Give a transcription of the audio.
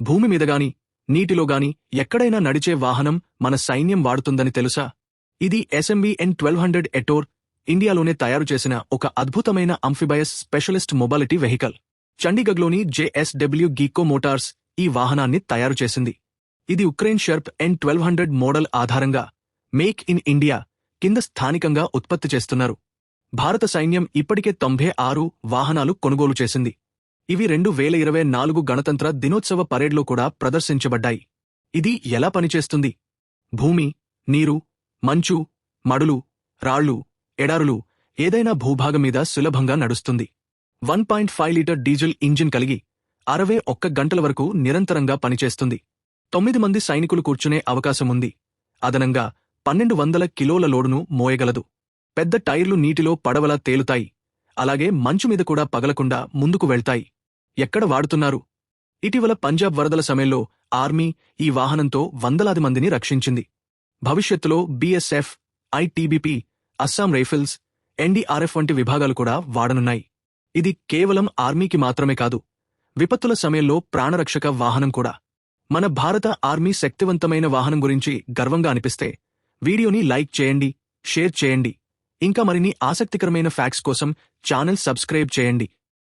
భూమి మీదగాని నీటిలోగాని ఎక్కడైనా నడిచే వాహనం మన సైన్యం వాడుతుందని తెలుసా? ఇది SMB N twelve hundred Ator ఇండియాలోనే తయారు చేసిన ఒక అద్భుతమైన అంఫిబయస్ స్పెషలిస్ట్ మొబిలిటీ వెహికల్. చండీగఢ్లోని జేఎస్డబ్ల్యూ గీకో మోటార్స్ ఈ వాహనాన్ని తయారు చేసింది. ఇది Ukraine Sherp N twelve hundred model ఆధారంగా మేక్ ఇన్ ఇండియా కింద స్థానికంగా ఉత్పత్తి చేస్తున్నారు. భారత సైన్యం ఇప్పటికే తొంభై ఆరు వాహనాలు కొనుగోలు చేసింది. ఇవి రెండు వేల ఇరవై నాలుగు గణతంత్ర దినోత్సవ పరేడ్లో కూడా ప్రదర్శించబడ్డాయి. ఇది ఎలా పనిచేస్తుంది? భూమి నీరు మంచు మడులు రాళ్ళు ఎడారులు ఏదైనా భూభాగం మీద సులభంగా నడుస్తుంది. One point five litre diesel engine కలిగి అరవై ఒక్క గంటల వరకు నిరంతరంగా పనిచేస్తుంది. తొమ్మిది మంది సైనికులు కూర్చునే అవకాశముంది అదనంగా పన్నెండు వందల కిలోల లోడును మోయగలదు. పెద్ద టైర్లు నీటిలో పడవలా తేలుతాయి. అలాగే మంచు మీద కూడా పగలకుండా ముందుకు వెళ్తాయి. ఎక్కడ వాడుతున్నారు? ఇటీవల పంజాబ్ వరదల సమయంలో ఆర్మీ ఈ వాహనంతో వందలాది మందిని రక్షించింది. భవిష్యత్తులో BSF ITBP Assam rifles NDRF వంటి విభాగాలు కూడా వాడనున్నాయి. ఇది కేవలం ఆర్మీకి మాత్రమే కాదు విపత్తుల సమయంలో ప్రాణరక్షక వాహనం కూడా. మన భారత ఆర్మీ శక్తివంతమైన వాహనం గురించి గర్వంగా అనిపిస్తే వీడియోని లైక్ చేయండి షేర్ చేయండి. ఇంకా మరిన్ని ఆసక్తికరమైన ఫ్యాక్ట్స్ కోసం ఛానల్ సబ్స్క్రైబ్ చేయండి.